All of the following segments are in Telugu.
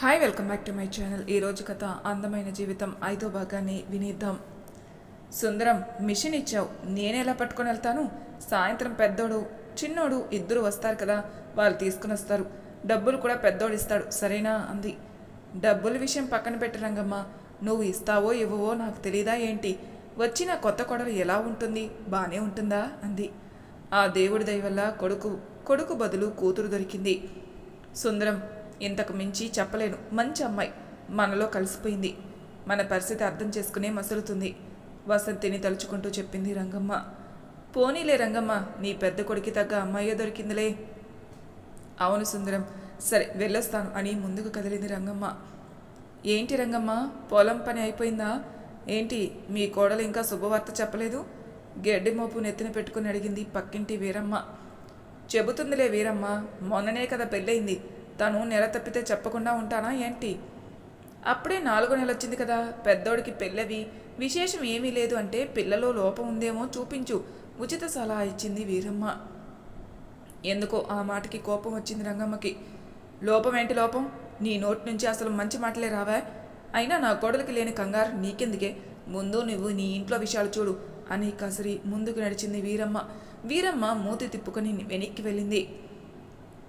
Hi welcome back to my channel ఈరోజు కథ అందమైన జీవితం. ఐదో భాగాన్ని వినిద్దాం. సుందరం మిషన్ ఇచ్చావు. నేనెలా పట్టుకొని వెళ్తాను? సాయంత్రం పెద్దోడు చిన్నోడు ఇద్దరు వస్తారు కదా వాళ్ళు తీసుకుని వస్తారు. డబ్బులు కూడా పెద్దోడు ఇస్తాడు. సరేనా? అంది. డబ్బుల విషయం పక్కన పెట్టి రంగమ్మ. నువ్వు ఇస్తావో ఇవ్వవో నాకు తెలీదా ఏంటి? వచ్చిన కొత్త కొడలు ఎలా ఉంటుంది? బాగానే ఉంటుందా? అంది. ఆ దేవుడి దయ వల్ల కొడుకు కొడుకు బదులు కూతురు దొరికింది. సుందరం ఇంతకు మించి చెప్పలేను. మంచి అమ్మాయి. మనలో కలిసిపోయింది. మన పరిస్థితి అర్థం చేసుకునే మసులుతుంది. వసంతిని తలుచుకుంటూ చెప్పింది రంగమ్మ. పోనీలే రంగమ్మ నీ పెద్ద కొడుకి తగ్గ అమ్మాయే దొరికిందిలే. అవును సుందరం. సరే వెళ్ళొస్తాను అని ముందుకు కదిలింది రంగమ్మ. ఏంటి రంగమ్మ? పొలం పని అయిపోయిందా? ఏంటి? మీ కోడలు ఇంకా శుభవార్త చెప్పలేదు? గడ్డి మోపు నెత్తిన పెట్టుకుని అడిగింది పక్కింటి వీరమ్మ. చెబుతుందిలే వీరమ్మ మొన్ననే కదా పెళ్ళయింది. తను నెల తప్పితే చెప్పకుండా ఉంటానా ఏంటి? అప్పుడే నాలుగో నెల వచ్చింది కదా పెద్దోడికి పెళ్ళవి. విశేషం ఏమీ లేదు అంటే పిల్లలో లోపం ఉందేమో చూపించు. ఉచిత సలహా ఇచ్చింది వీరమ్మ. ఎందుకో ఆ మాటకి కోపం వచ్చింది రంగమ్మకి. లోపం ఏంటి లోపం? నీ నోటి నుంచి అసలు మంచి మాటలే రావా? అయినా నా కోడలికి లేని కంగారు నీకెందుకే? ముందు నువ్వు నీ ఇంట్లో విషయాలు చూడు అని కసిరి ముందుకు నడిచింది వీరమ్మ. వీరమ్మ మూతి తిప్పుకొని వెనక్కి వెళ్ళింది.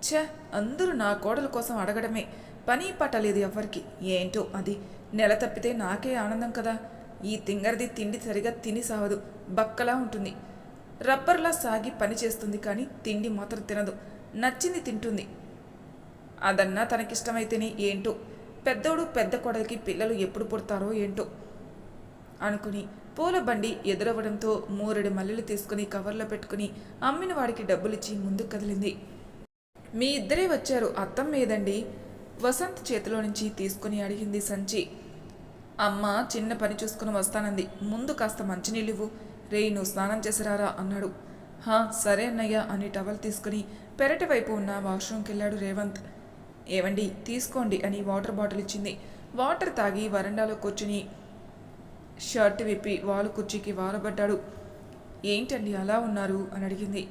ఛ అందరూ నా కోడల కోసం అడగడమే. పని పట్టలేదు ఎవ్వరికి. ఏంటో అది? నెల తప్పితే నాకే ఆనందం కదా. ఈ తింగరది తిండి సరిగా తిని సావదు. బక్కలా ఉంటుంది. రబ్బర్లా సాగి పని చేస్తుంది కానీ తిండి మాత్రం తినదు. నచ్చింది తింటుంది. అదన్నా తనకిష్టమైతేనే ఏంటో? పెద్దోడు పెద్ద కొడలికి పిల్లలు ఎప్పుడు పుడతారో ఏంటో? అనుకుని పూల బండి ఎదురవ్వడంతో మూరెడు మల్లెలు తీసుకుని కవర్లో పెట్టుకుని అమ్మిన వాడికి డబ్బులిచ్చి ముందుకు కదిలింది. మీ ఇద్దరే వచ్చారు అత్తం మీదండి వసంత్ చేతిలో నుంచి తీసుకుని అడిగింది సంచి. అమ్మ చిన్న పని చూసుకుని వస్తానంది. ముందు కాస్త మంచినీళ్ళు రే రేయ్ నువ్వు స్నానం చేసిరారా? అన్నాడు. హా సరే అన్నయ్య అని టవల్ తీసుకుని పెరటి వైపు ఉన్న వాష్రూమ్కి వెళ్ళాడు రేవంత్. ఏవండి తీసుకోండి అని వాటర్ బాటిల్ ఇచ్చింది. వాటర్ తాగి వరండాలో కూర్చుని షర్ట్ విప్పి వాలు కుర్చీకి వాలబడ్డాడు. ఏంటండి అలా ఉన్నారు? అని అడిగింది.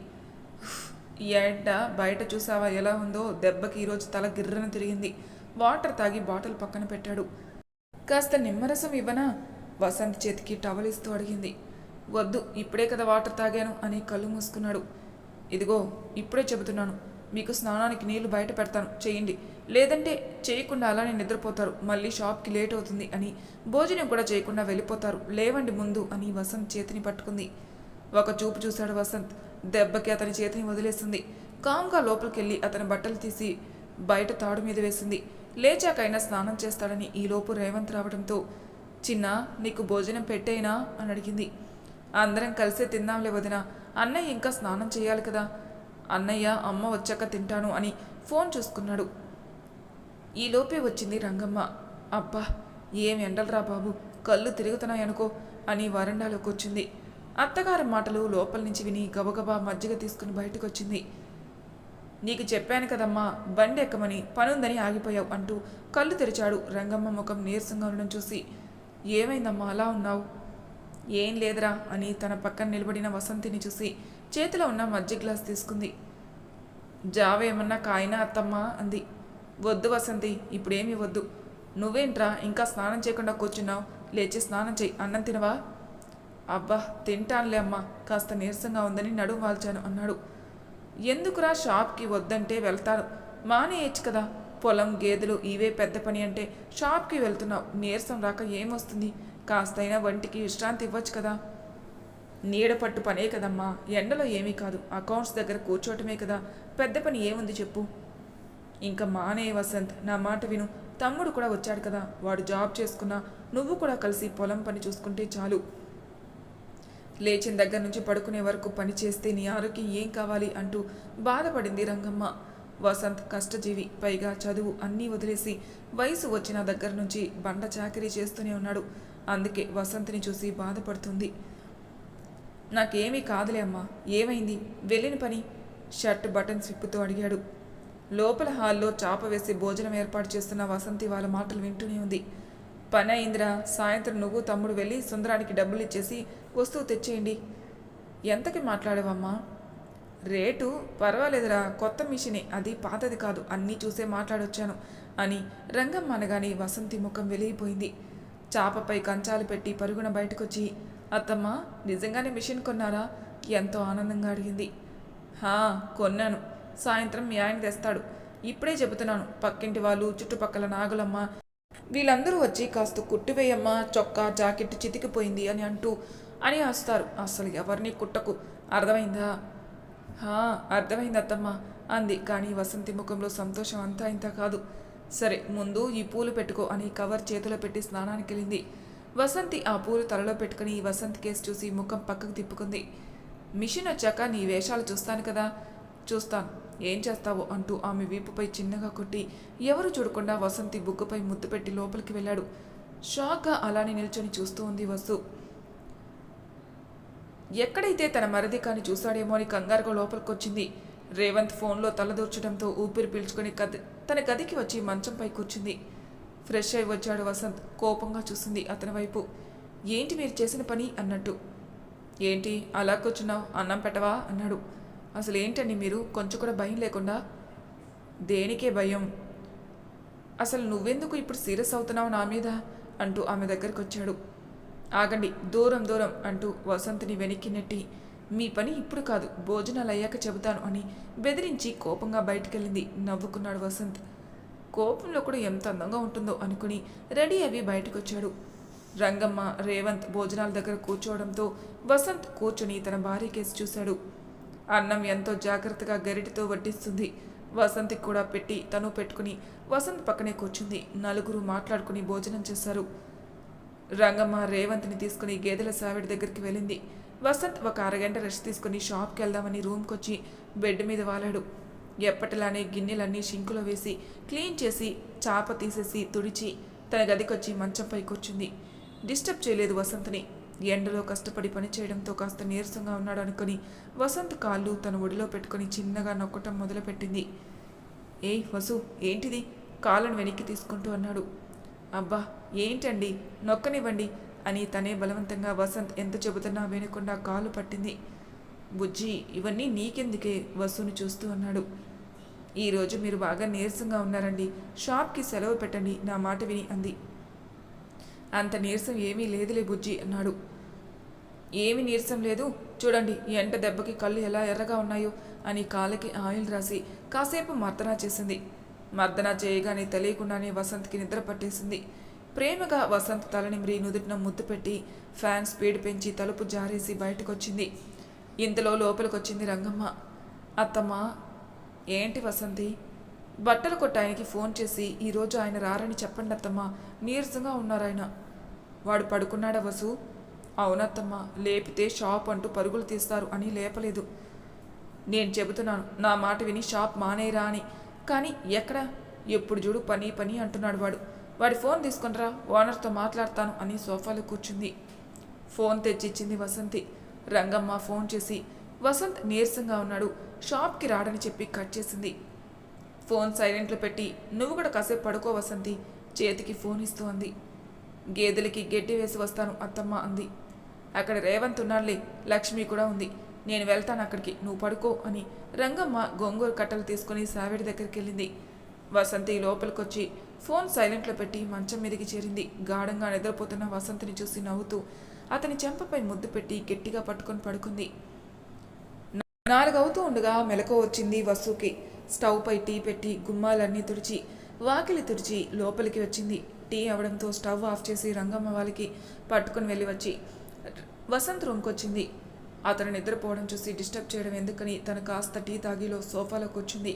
ఈ ఎండ బయట చూసావా ఎలా ఉందో? దెబ్బకి ఈరోజు తల గిర్రన తిరిగింది. వాటర్ తాగి బాటిల్ పక్కన పెట్టాడు. కాస్త నిమ్మరసం ఇవ్వనా? వసంత్ చేతికి టవల్ ఇస్తూ అడిగింది. వద్దు ఇప్పుడే కదా వాటర్ తాగాను అని కళ్ళు మూసుకున్నాడు. ఇదిగో ఇప్పుడే చెబుతున్నాను. మీకు స్నానానికి నీళ్ళు బయట పెడతాను. చేయండి. లేదంటే చేయకుండా అలానే నిద్రపోతారు. మళ్ళీ షాప్కి లేట్ అవుతుంది అని. భోజనం కూడా చేయకుండా వెళ్ళిపోతారు. లేవండి ముందు అని వసంత్ చేతిని పట్టుకుంది. ఒక చూపు చూశాడు వసంత్. దెబ్బకి అతని చేతిని వదిలేసింది. కామ్గా లోపలికెళ్ళి అతని బట్టలు తీసి బయట తాడు మీద వేసింది. లేచాకైనా స్నానం చేస్తాడని ఈలోపు రేవంత్ రావడంతో చిన్న నీకు భోజనం పెట్టేనా? అని అడిగింది. అందరం కలిసే తిందాంలే వదిన. అన్నయ్య ఇంకా స్నానం చేయాలి కదా. అన్నయ్య అమ్మ వచ్చాక తింటాను అని ఫోన్ చూసుకున్నాడు. ఈలోపే వచ్చింది రంగమ్మ. అబ్బా ఏం ఎండలరా బాబు. కళ్ళు తిరుగుతున్నాయనుకో అని వరండాలోకి వచ్చింది. అత్తగారి మాటలు లోపల నుంచి విని గబగబా మజ్జిగ తీసుకుని బయటకు వచ్చింది నీకు చెప్పాను కదమ్మా బండి ఎక్కమని పనుందని ఆగిపోయావు అంటూ కళ్ళు తెరిచాడు రంగమ్మ ముఖం నీరసంగా ఉండడం చూసి. ఏమైందమ్మా అలా ఉన్నావు? ఏం లేదురా అని తన పక్కన నిలబడిన వసంతిని చూసి చేతిలో ఉన్న మజ్జిగ గ్లాస్ తీసుకుంది. జావ ఏమన్నా కాయినా అత్తమ్మా అంది. వద్దు వసంతి ఇప్పుడేమీ వద్దు. నువ్వేంట్రా ఇంకా స్నానం చేయకుండా కూర్చున్నావు లేచి స్నానం చేయి అన్నం తినవా? అబ్బా తింటానులే అమ్మా కాస్త నీరసంగా ఉందని నడుము వాల్చాను అన్నాడు. ఎందుకురా షాప్కి వద్దంటే వెళ్తాను మానేయచ్చు కదా. పొలం గేదెలు ఇవే పెద్ద పని అంటే షాప్కి వెళ్తున్నావు. నీరసం రాక ఏమొస్తుంది? కాస్తైనా వంటికి విశ్రాంతి ఇవ్వచ్చు కదా. నీడ పట్టు పనే కదమ్మా. ఎండలో ఏమీ కాదు. అకౌంట్స్ దగ్గర కూర్చోవటమే కదా. పెద్ద పని ఏముంది చెప్పు. ఇంకా మానే వసంత్ నా మాట విను. తమ్ముడు కూడా వచ్చాడు కదా. వాడు జాబ్ చేసుకున్నా నువ్వు కూడా కలిసి పొలం పని చూసుకుంటే చాలు. లేచిన దగ్గర నుంచి పడుకునే వరకు పని చేస్తే నీ ఆరోగ్యం ఏం కావాలి అంటూ బాధపడింది రంగమ్మ. వసంత్ కష్టజీవి పైగా చదువు అన్నీ వదిలేసి వయసు వచ్చిన దగ్గర నుంచి బండ చాకరీ చేస్తూనే ఉన్నాడు. అందుకే వసంత్ని చూసి బాధపడుతుంది. నాకేమీ కాదులే అమ్మా ఏమైంది? వెళ్ళిన పని? షర్ట్ బటన్స్ విప్పుతూ అడిగాడు. లోపల హాల్లో చాప వేసి భోజనం ఏర్పాటు చేస్తున్న వసంతి వాళ్ళ మాటలు వింటూనే ఉంది. పని అయిందిరా. సాయంత్రం నువ్వు తమ్ముడు వెళ్ళి సుందరానికి డబ్బులు ఇచ్చేసి వస్తువు తెచ్చేయండి. ఎంతకి మాట్లాడవమ్మా? రేటు పర్వాలేదురా. కొత్త మిషనే. అది పాతది కాదు. అన్నీ చూసే మాట్లాడొచ్చాను అని రంగమ్మ అనగానే వసంతి ముఖం వెలిగిపోయింది. చాపపై కంచాలు పెట్టి పరుగున బయటకొచ్చి అత్తమ్మ నిజంగానే మిషన్ కొన్నారా? ఎంతో ఆనందంగా అడిగింది. హా కొన్నాను. సాయంత్రం మీ ఆయన తెస్తాడు. ఇప్పుడే చెబుతున్నాను. పక్కింటి వాళ్ళు చుట్టుపక్కల నాగులమ్మ వీళ్ళందరూ వచ్చి కాస్త కుట్టివేయమ్మ చొక్కా జాకెట్ చితికిపోయింది అని అంటూ అని వస్తారు అసలు ఎవరిని కుట్టకు? అర్థమైందా? అర్థమైంది అత్తమ్మ అంది. కానీ వసంతి ముఖంలో సంతోషం అంతా ఇంత కాదు. సరే ముందు ఈ పూలు పెట్టుకో అని కవర్ చేతిలో పెట్టి స్నానానికి వెళ్ళింది. వసంతి ఆ పూలు తలలో పెట్టుకుని వసంత్ కేసు చూసి ముఖం పక్కకు తిప్పుకుంది. మిషన్ వచ్చాక నీ వేషాలు చూస్తాను కదా? చూస్తాను. ఏం చేస్తావు అంటూ ఆమె వీపుపై చిన్నగా కొట్టి ఎవరు చూడకుండా వసంతి బుగ్గపై ముద్దు పెట్టి లోపలికి వెళ్ళాడు. షాక్గా అలానే నిల్చొని చూస్తూ ఉంది వసు. ఎక్కడైతే తన మరది కాని చూశాడేమో అని కంగారుగా లోపలికొచ్చింది. రేవంత్ ఫోన్లో తలదూర్చడంతో ఊపిరి పీల్చుకుని గది తన గదికి వచ్చి మంచంపై కూర్చుంది. ఫ్రెష్ అయి వచ్చాడు వసంత్ కోపంగా చూసింది అతని వైపు. ఏంటి మీరు చేసిన పని? అన్నట్టు. ఏంటి అలా కూర్చున్నావు? అన్నం పెట్టవా? అన్నాడు. అసలు ఏంటండి మీరు? కొంచెం కూడా భయం లేకుండా? దేనికే భయం? అసలు నువ్వెందుకు ఇప్పుడు సీరియస్ అవుతున్నావు నా మీద? అంటూ ఆమె దగ్గరికి వచ్చాడు ఆగండి దూరం దూరం అంటూ వసంత్ని వెనక్కి నెట్టి. మీ పని ఇప్పుడు కాదు భోజనాలు అయ్యాక చెబుతాను అని బెదిరించి కోపంగా బయటికెళ్ళింది నవ్వుకున్నాడు వసంత్. కోపంలో కూడా ఎంత అందంగా ఉంటుందో అనుకుని రెడీ అవి బయటకొచ్చాడు. రంగమ్మ రేవంత్ భోజనాల దగ్గర కూర్చోవడంతో వసంత్ కూర్చుని తన భార్య కేసు చూశాడు. అన్నం ఎంతో జాగ్రత్తగా గరిటితో వడ్డిస్తుంది. వసంతికి కూడా పెట్టి తను పెట్టుకుని వసంత్ పక్కనే కూర్చుంది. నలుగురు మాట్లాడుకుని భోజనం చేశారు. రంగమ్మ రేవంత్ని తీసుకుని గేదెల సావిడి దగ్గరికి వెళ్ళింది. వసంత్ ఒక అరగంట రెస్ట్ తీసుకుని షాప్కి వెళ్దామని రూమ్కి వచ్చి బెడ్ మీద వాలాడు. ఎప్పటిలానే గిన్నెలన్నీ షింకులో వేసి క్లీన్ చేసి చాప తీసేసి తుడిచి తన గదికొచ్చి మంచంపై కూర్చుంది. డిస్టర్బ్ చేయలేదు వసంత్ని. ఎండలో కష్టపడి పని చేయడంతో కాస్త నీరసంగా ఉన్నాడు అనుకుని వసంత్ కాళ్ళు తన ఒడిలో పెట్టుకుని చిన్నగా నొక్కటం మొదలుపెట్టింది. ఏయ్ వసు ఏంటిది? కాళ్ళను వెనక్కి తీసుకుంటూ అన్నాడు. అబ్బా ఏంటండి? నొక్కనివ్వండి అని తనే బలవంతంగా వసంత్ ఎంత చెబుతున్నా వినకుండా కాలు పట్టింది. బుజ్జి ఇవన్నీ నీకెందుకే? వసుని చూస్తూ అన్నాడు. ఈరోజు మీరు బాగా నీరసంగా ఉన్నారండి. షాప్కి సెలవు పెట్టండి నా మాట విని అంది. అంత నీరసం ఏమీ లేదులే బుజ్జి అన్నాడు. ఏమి నీరసం లేదు. చూడండి ఎంట దెబ్బకి కళ్ళు ఎలా ఎర్రగా ఉన్నాయో అని కాళ్ళకి ఆయిల్ రాసి కాసేపు మర్దనా చేసింది. మర్దనా చేయగానే తెలియకుండానే వసంత్కి నిద్ర పట్టేసింది. ప్రేమగా వసంత్ తలనిమ్రి నుదుటిన ముద్దు పెట్టి ఫ్యాన్ స్పీడ్ పెంచి తలుపు జారేసి బయటకొచ్చింది. ఇంతలో లోపలికొచ్చింది రంగమ్మ. అత్తమ్మ ఏంటి వసంతి? బట్టలు కొట్టాయనకి ఫోన్ చేసి ఈరోజు ఆయన రారని చెప్పండి నీరసంగా ఉన్నారాయన వాడు పడుకున్నాడా వసు? అవునత్తమ్మా లేపితే షాప్ అంటూ పరుగులు తీస్తారు అని లేపలేదు. నేను చెబుతున్నాను నా మాట విని షాప్ మానేరా అని. కానీ ఎక్కడ? ఎప్పుడు చూడు పని పని అంటున్నాడు వాడు. వాడి ఫోన్ తీసుకుంటారా ఓనర్తో మాట్లాడతాను అని సోఫాలో కూర్చుంది. ఫోన్ తెచ్చిచ్చింది వసంతి. రంగమ్మ ఫోన్ చేసి వసంత్ నీరసంగా ఉన్నాడు. షాప్కి రాడని చెప్పి కట్ చేసింది. ఫోన్ సైలెంట్లో పెట్టి నువ్వు కూడా కాసేపు పడుకో వసంతి చేతికి ఫోన్ ఇస్తూ అంది గేదెలకి గడ్డి వేసి వస్తాను అత్తమ్మ అంది. అక్కడ రేవంత్ ఉన్నాడులే లక్ష్మి కూడా ఉంది. నేను వెళ్తాను అక్కడికి నువ్వు పడుకో అని రంగమ్మ గొంగూరు కట్టలు తీసుకుని సావిడి దగ్గరికి వెళ్ళింది వసంతి లోపలికొచ్చి ఫోన్ సైలెంట్లో పెట్టి మంచం మీదకి చేరింది. గాఢంగా నిద్రపోతున్న వసంతిని చూసి నవ్వుతూ అతని చెంపపై ముద్దు పెట్టి గట్టిగా పట్టుకొని పడుకుంది. నాలుగవుతూ ఉండగా మెలకు వచ్చింది వసుకి. స్టవ్ పై టీ పెట్టి గుమ్మాలన్నీ తుడిచి వాకిలి తుడిచి లోపలికి వచ్చింది. టీ అవడంతో స్టవ్ ఆఫ్ చేసి రంగమ్మ వాళ్ళకి పట్టుకుని వెళ్ళి వచ్చి వసంత్ రూమ్కి వచ్చింది. అతను నిద్రపోవడం చూసి డిస్టర్బ్ చేయడం ఎందుకని తను కాస్త టీ తాగిలో సోఫాలో కూర్చుంది.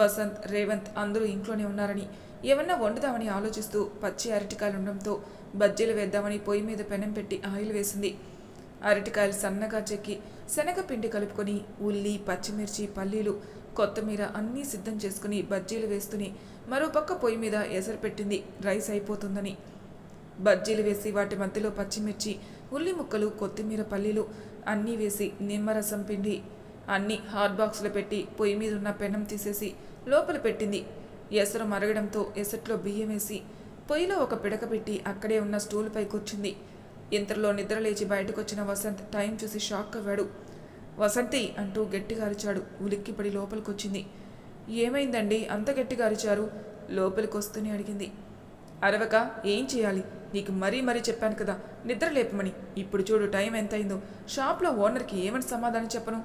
వసంత్ రేవంత్ అందరూ ఇంట్లోనే ఉన్నారని ఏమన్నా వండుదామని ఆలోచిస్తూ పచ్చి అరటికాయలు ఉండడంతో బజ్జీలు వేద్దామని పొయ్యి మీద పెనం పెట్టి ఆయిల్ వేసింది. అరటికాయలు సన్నగా చెక్కి శనగపిండి కలుపుకొని ఉల్లి పచ్చిమిర్చి పల్లీలు కొత్తిమీర అన్నీ సిద్ధం చేసుకుని బజ్జీలు వేస్తుని మరోపక్క పొయ్యి మీద ఎసరు పెట్టింది. రైస్ అయిపోతుందని. బజ్జీలు వేసి వాటి మధ్యలో పచ్చిమిర్చి ఉల్లి ముక్కలు కొత్తిమీర పల్లీలు అన్నీ వేసి నిమ్మరసం పిండి అన్నీ హాట్ బాక్స్లో పెట్టి పొయ్యి మీద ఉన్న పెనం తీసేసి లోపల పెట్టింది. ఎసరు మరగడంతో ఎసట్లో బియ్యం వేసి పొయ్యిలో ఒక పిడక పెట్టి అక్కడే ఉన్న స్టూల్పై కూర్చుంది. ఇంతలో నిద్రలేచి బయటకొచ్చిన వసంత్ టైం చూసి షాక్ అవ్వాడు. వసంతి అంటూ గట్టిగా అరిచాడు. ఉలిక్కిపడి లోపలికొచ్చింది. ఏమైందండి? అంత గట్టిగా అరిచారు? లోపలికి వస్తూనే అడిగింది. అరవక ఏం చేయాలి? నీకు మరీ మరీ చెప్పాను కదా. నిద్ర లేపమని. ఇప్పుడు చూడు టైం ఎంత అయిందో షాప్లో ఓనర్కి ఏమని సమాధానం చెప్పను?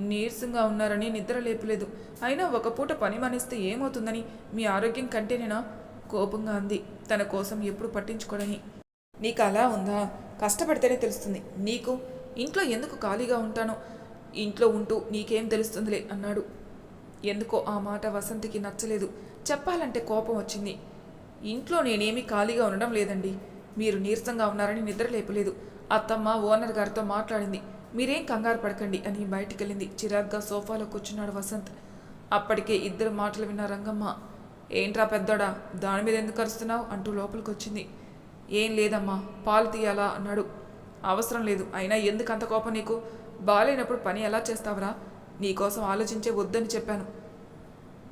నీరసంగా ఉన్నారని నిద్ర లేపలేదు. అయినా ఒక పూట పని మానేస్తే ఏమవుతుందని? మీ ఆరోగ్యం కంటేనేనా? కోపంగా అంది. తన కోసం ఎప్పుడు పట్టించుకోడని. నీకు అలా ఉందా? కష్టపడితేనే తెలుస్తుంది. నీకు ఇంట్లో ఎందుకు ఖాళీగా ఉంటానో? ఇంట్లో ఉంటూ నీకేం తెలుస్తుందిలే అన్నాడు. ఎందుకో ఆ మాట వసంతికి నచ్చలేదు. చెప్పాలంటే కోపం వచ్చింది. ఇంట్లో నేనేమీ ఖాళీగా ఉండడం లేదండి. మీరు నీరసంగా ఉన్నారని నిద్ర లేపలేదు. అత్తమ్మ ఓనర్ గారితో మాట్లాడింది. మీరేం కంగారు పడకండి అని బయటికెళ్ళింది. చిరాగ్గా సోఫాలో కూర్చున్నాడు వసంత్. అప్పటికే ఇద్దరు మాటలు విన్న రంగమ్మ ఏంట్రా పెద్దోడా దాని మీద ఎందుకు అరుస్తున్నావు? అంటూ లోపలికి వచ్చింది ఏం లేదమ్మా పాలు తీయాలా? అన్నాడు. అవసరం లేదు. అయినా ఎందుకు అంత కోపం నీకు? బాగాలేనప్పుడు పని ఎలా చేస్తావురా? నీకోసం ఆలోచించే వద్దని చెప్పాను.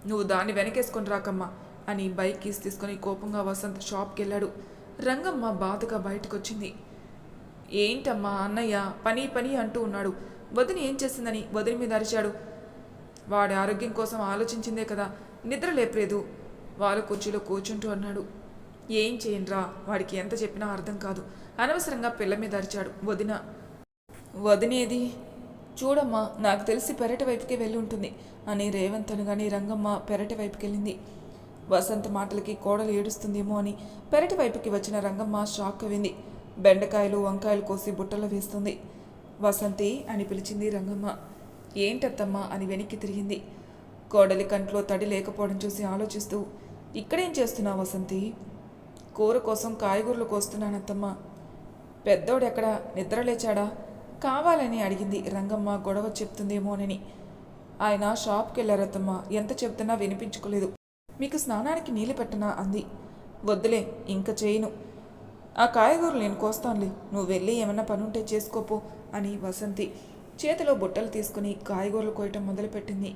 నువ్వు దాన్ని వెనకేసుకొని రాకమ్మా అని బైక్ కీస్ తీసుకొని కోపంగా వసంత్ షాప్కి వెళ్ళాడు రంగమ్మ బాధగా బయటకొచ్చింది. ఏంటమ్మా అన్నయ్య పని పని అంటూ ఉన్నాడు. వదిన ఏం చేసిందని వదిన మీద అరిచాడు. వాడి ఆరోగ్యం కోసం ఆలోచించిందే కదా. నిద్ర లేపలేదు. వాళ్ళ కుర్చీలో కూర్చుంటూ అన్నాడు. ఏం చేయండిరా? వాడికి ఎంత చెప్పినా అర్థం కాదు. అనవసరంగా పిల్ల మీద అరిచాడు వదిన. వదినేది చూడమ్మా నాకు తెలిసి పెరటి వైపుకి వెళ్ళి ఉంటుంది. అని రేవంత్ అనగానే రంగమ్మ పెరటి వైపుకి వెళ్ళింది వసంత మాటలకి కోడలు ఏడుస్తుందేమో అని పెరటి వైపుకి వచ్చిన రంగమ్మ షాక్ అయింది బెండకాయలు వంకాయలు కోసి బుట్టలో వేస్తుంది. వసంతి అని పిలిచింది రంగమ్మ. ఏంటత్తమ్మా అని వెనక్కి తిరిగింది. కోడలి కంట్లో తడి లేకపోవడం చూసి ఆలోచిస్తూ ఇక్కడేం చేస్తున్నావు వసంతి? కూర కోసం కాయగూరలు కోస్తున్నానత్తమ్మా. పెద్దోడు ఎక్కడ నిద్ర లేచాడా? కావాలని అడిగింది. రంగమ్మ గొడవ చెప్తుందేమోనని. ఆయన షాప్కి వెళ్ళారత్తమ్మ ఎంత చెప్తున్నా వినిపించుకోలేదు. మీకు స్నానానికి నీళ్ళు పెట్టనా? అంది. వద్దులే ఇంక చేయను. ఆ కాయగూరలు నేను కోస్తానులే. నువ్వు వెళ్ళి ఏమన్నా పనుంటే చేసుకోపో అని వసంతి చేతిలో బుట్టలు తీసుకుని కాయగూరలు కోయటం మొదలుపెట్టింది.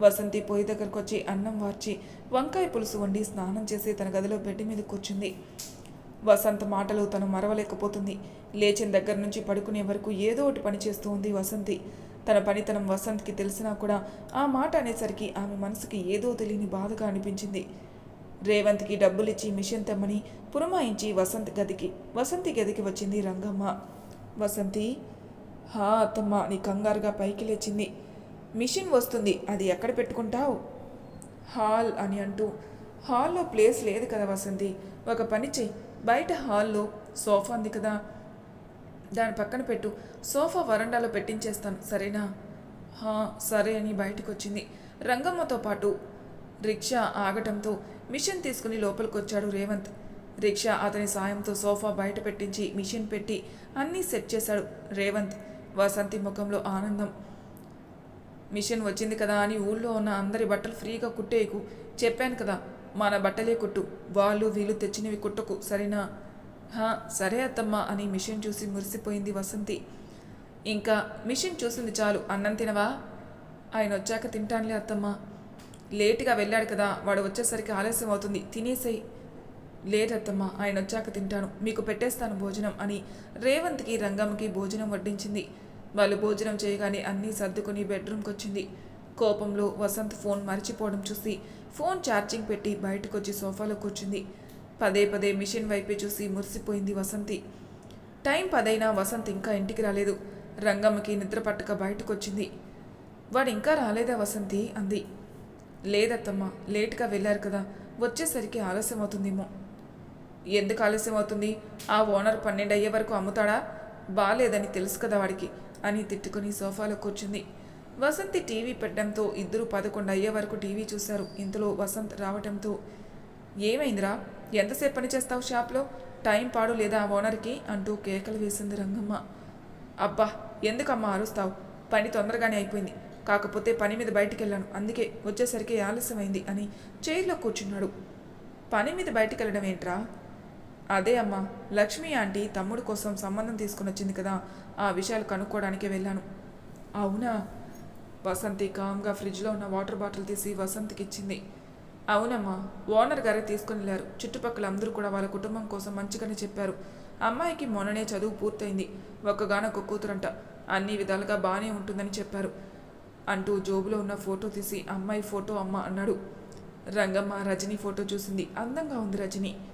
వసంతి పొయ్యి దగ్గరకు వచ్చి అన్నం వార్చి వంకాయ పులుసు వండి స్నానం చేసి తన గదిలో బెడ్ మీద కూర్చుంది. వసంత మాటలు తను మరవలేకపోతుంది. లేచిన దగ్గర నుంచి పడుకునే వరకు ఏదో ఒకటి పని చేస్తూ ఉంది వసంతి. తన పనితనం వసంత్కి తెలిసినా కూడా ఆ మాట అనేసరికి ఆమె మనసుకి ఏదో తెలియని బాధగా అనిపించింది. రేవంత్కి డబ్బులిచ్చి మిషన్ తెమ్మని పురమాయించి వసంత్ గదికి వసంతి గదికి వచ్చింది రంగమ్మ. వసంతి హా అత్తమ్మ నీ కంగారుగా పైకి లేచింది. మిషన్ వస్తుంది అది ఎక్కడ పెట్టుకుంటావు? హాల్ అని అంటూ హాల్లో ప్లేస్ లేదు కదా వసంతి ఒక పని చెయ్యి బయట హాల్లో సోఫా ఉంది కదా దాని పక్కన పెట్టు సోఫా వరండాలో పెట్టించేస్తాను సరేనా? హా సరే అని బయటకు వచ్చింది రంగమ్మతో పాటు రిక్షా ఆగటంతో మిషన్ తీసుకుని లోపలికి వచ్చాడు రేవంత్. రిక్షా అతని సాయంతో సోఫా బయట పెట్టించి మిషన్ పెట్టి అన్నీ సెట్ చేశాడు రేవంత్. వసంతి ముఖంలో ఆనందం. మిషన్ వచ్చింది కదా అని ఊళ్ళో ఉన్న అందరి బట్టలు ఫ్రీగా కుట్టేయకు. చెప్పాను కదా మన బట్టలే కుట్టు. వాళ్ళు వీళ్ళు తెచ్చినవి కుట్టకు సరేనా? హా సరే అత్తమ్మ అని మిషన్ చూసి మురిసిపోయింది వసంతి. ఇంకా మిషన్ చూసింది చాలు అన్నం తినవా? ఆయన వచ్చాక తింటానులే అత్తమ్మ. లేటుగా వెళ్ళాడు కదా వాడు వచ్చేసరికి ఆలస్యం అవుతుంది. తినేసేయి. లేదత్తమ్మ ఆయన వచ్చాక తింటాను. మీకు పెట్టేస్తాను భోజనం అని రేవంత్కి రంగమ్మకి భోజనం వడ్డించింది. వాళ్ళు భోజనం చేయగానే అన్నీ సర్దుకొని బెడ్రూమ్కి వచ్చింది. కోపంలో వసంత్ ఫోన్ మర్చిపోవడం చూసి ఫోన్ ఛార్జింగ్ పెట్టి బయటకు వచ్చి సోఫాలో కూర్చుంది. పదే పదే మిషన్ వైపే చూసి మురిసిపోయింది వసంతి. టైం పదైనా వసంత్ ఇంకా ఇంటికి రాలేదు. రంగమ్మకి నిద్ర పట్టక బయటకు వచ్చింది వాడు ఇంకా రాలేదా వసంతి? అంది. లేదత్తమ్మ లేట్గా వెళ్ళారు కదా వచ్చేసరికి ఆలస్యం అవుతుందేమో ఎందుకు ఆలస్యం అవుతుంది ఆ ఓనర్ పన్నెండు అయ్యే వరకు అమ్ముతాడా? బాలేదని తెలుసు కదా వాడికి. అని తిట్టుకుని సోఫాలో కూర్చుంది. వసంతి టీవీ పెట్టడంతో ఇద్దరు పదకొండు అయ్యే వరకు టీవీ చూశారు. ఇంతలో వసంత్ రావటంతో ఏమైందిరా? ఎంతసేపు పని చేస్తావు షాప్లో? టైం పాడు లేదా ఆ ఓనర్కి? అంటూ కేకలు వేసింది రంగమ్మ. అబ్బా ఎందుకమ్మా అరుస్తావు? పని తొందరగానే అయిపోయింది. కాకపోతే పని మీద బయటికి వెళ్ళాను అందుకే వచ్చేసరికి ఆలస్యమైంది అని చైర్లో కూర్చున్నాడు. పని మీద బయటికి వెళ్ళడం ఏంట్రా అదే అమ్మా. లక్ష్మి ఆంటీ తమ్ముడు కోసం సంబంధం తీసుకుని వచ్చింది కదా. ఆ విషయాలు కనుక్కోవడానికే వెళ్ళాను. అవునా? వసంతి కామ్గా ఫ్రిడ్జ్లో ఉన్న వాటర్ బాటిల్ తీసి వసంతికి ఇచ్చింది. అవునమ్మా. ఓనర్ గారే తీసుకుని వెళ్ళారు. చుట్టుపక్కల అందరూ కూడా వాళ్ళ కుటుంబం కోసం మంచిగానే చెప్పారు. అమ్మాయికి మొన్ననే చదువు పూర్తయింది. ఒక్కగానొక్క కూతురంట. అన్ని విధాలుగా బాగానే ఉంటుందని చెప్పారు. అంటూ జోబులో ఉన్న ఫోటో తీసి అమ్మాయి ఫోటో అమ్మ అన్నాడు. రంగమ్మ రజనీ ఫోటో చూసింది. అందంగా ఉంది రజనీ.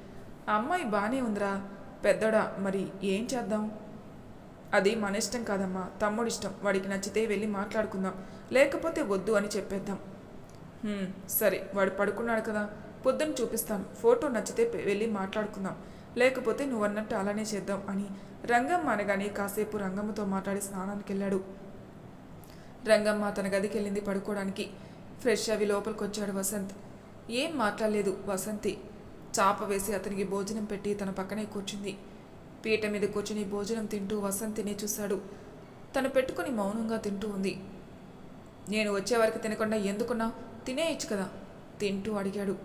అమ్మాయి బాగానే ఉందిరా. పెద్దడా మరి ఏం చేద్దాం? అది మన ఇష్టం కాదమ్మా. తమ్ముడిష్టం వాడికి నచ్చితే వెళ్ళి మాట్లాడుకుందాం. లేకపోతే వద్దు అని చెప్పేద్దాం. సరే. వాడు పడుకున్నాడు కదా. పొద్దున్న చూపిస్తాను. ఫోటో నచ్చితే వెళ్ళి మాట్లాడుకుందాం. లేకపోతే నువ్వు అన్నట్టు అలానే చేద్దాం అని రంగమ్మ అనగానే కాసేపు రంగమ్మతో మాట్లాడి స్నానానికి వెళ్ళాడు రంగమ్మ తన గదికి వెళ్ళింది పడుకోవడానికి. ఫ్రెష్ అవి లోపలికి వచ్చాడు వసంత్. ఏం మాట్లాడలేదు వసంతి. చాప వేసి అతనికి భోజనం పెట్టి తన పక్కనే కూర్చుంది. పీట మీద కూర్చుని భోజనం తింటూ వసంతిని చూశాడు. తను పెట్టుకుని మౌనంగా తింటూ ఉంది. నేను వచ్చే వరకు తినకుండా ఎందుకున్నా? తినేయచ్చు కదా? తింటూ అడిగాడు.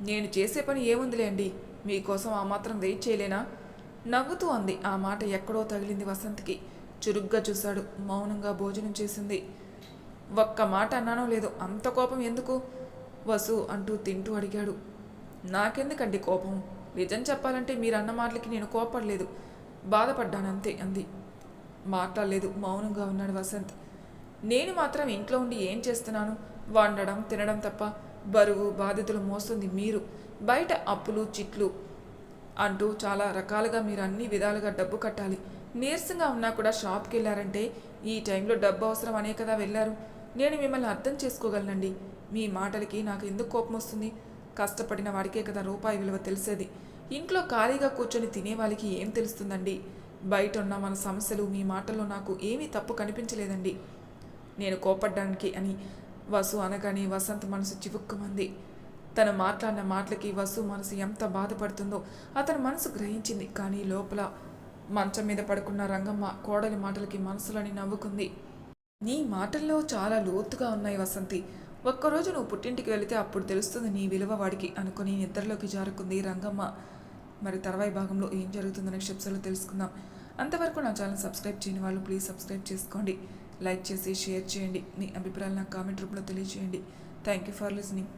నేను చేసే పని ఏముందిలే అండి? మీకోసం ఆ మాత్రం వెయిట్ చేయలేనా? నవ్వుతూ అంది. ఆ మాట ఎక్కడో తగిలింది వసంత్కి. చురుగ్గా చూశాడు. మౌనంగా భోజనం చేసింది. ఒక్క మాట అన్నానో లేదో అంత కోపం ఎందుకు? వసు అంటూ తింటూ అడిగాడు. నాకెందుకండి కోపం? నిజం చెప్పాలంటే మీరు అన్న మాటలకి నేను కోపడలేదు బాధపడ్డానంతే అంది. మాట్లాడలేదు. మౌనంగా ఉన్నాడు వసంత్. నేను మాత్రం ఇంట్లో ఉండి ఏం చేస్తున్నాను? వండడం తినడం తప్ప బరువు బాధ్యతలు మోస్తుంది మీరు. బయట అప్పులు చిట్లు అంటూ చాలా రకాలుగా మీరు అన్ని విధాలుగా డబ్బు కట్టాలి. నీరసంగా ఉన్నా కూడా షాప్కి వెళ్ళారంటే ఈ టైంలో డబ్బు అవసరం అనే కదా వెళ్ళారు. నేను మిమ్మల్ని అర్థం చేసుకోగలనండి. మీ మాటలకి నాకు ఎందుకు కోపం వస్తుంది? కష్టపడిన వాడికే కదా రూపాయి విలువ తెలిసేది. ఇంట్లో ఖాళీగా కూర్చొని తినే వాళ్ళకి ఏం తెలుస్తుందండి? బయట ఉన్న మన సమస్యలు మీ మాటల్లో నాకు ఏమీ తప్పు కనిపించలేదండి. నేను కోపడ్డానికి అని వసు అనగానే వసంత్ మనసు చివుక్కుమంది. తను మాట్లాడిన మాటలకి వసు మనసు ఎంత బాధపడుతుందో అతని మనసు గ్రహించింది. కానీ లోపల మంచం మీద పడుకున్న రంగమ్మ కోడలి మాటలకి మనసులని నవ్వుకుంది. నీ మాటల్లో చాలా లోతుగా ఉన్నాయి వసంతి. ఒక్కరోజు నువ్వు పుట్టింటికి వెళితే అప్పుడు తెలుస్తుంది నీ విలువ వాడికి అనుకుని నిద్రలోకి జారుకుంది రంగమ్మ. మరి తర్వాయి భాగంలో ఏం జరుగుతుందో నెక్స్ట్ ఎపిసోడ్లో తెలుసుకుందాం. అంతవరకు నా ఛానల్ సబ్స్క్రైబ్ చేయని వాళ్ళు ప్లీజ్ సబ్స్క్రైబ్ చేసుకోండి. లైక్ చేసి షేర్ చేయండి. మీ అభిప్రాయాలు నాకు కామెంట్ రూపంలో తెలియజేయండి. Thank you for listening.